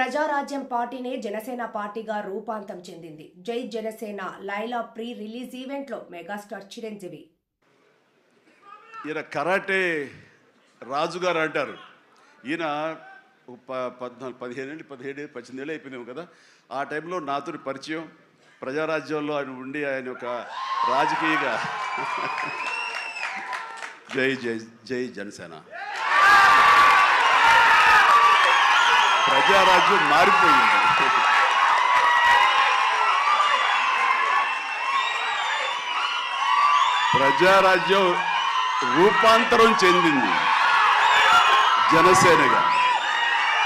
ప్రజారాజ్యం పార్టీనే జనసేన పార్టీగా రూపాంతం చెందింది. జై జనసేన లైలా ప్రీ రిలీజ్ ఈవెంట్లో మెగాస్టార్ చిరంజీవి. ఈయన కరాటే రాజుగారు అంటారు. ఈయన ప- పద్నాలుగు పదిహేనేళ్ళు పదిహేడు పద్దెనిమిదేళ్ళు అయిపోయినాము కదా. ఆ టైంలో నాతో పరిచయం ప్రజారాజ్యంలో ఆయన ఉండి ఆయన ఒక రాజకీయగా. జై జై జై జనసేన. ప్రజారాజ్యం మారిపోయింది. ప్రజారాజ్యం రూపాంతరం చెందింది. జనసేనగా.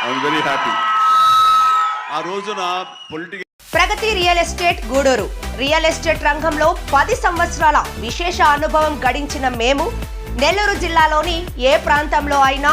ఐఎమ్ వెరీ హ్యాపీ ఆ రోజున political Pragati real estate Gudur. Real estate రంగంలో పది సంవత్సరాల విశేష అనుభవం గడించిన మేము నెల్లూరు జిల్లాలోని ఏ ప్రాంతంలో అయినా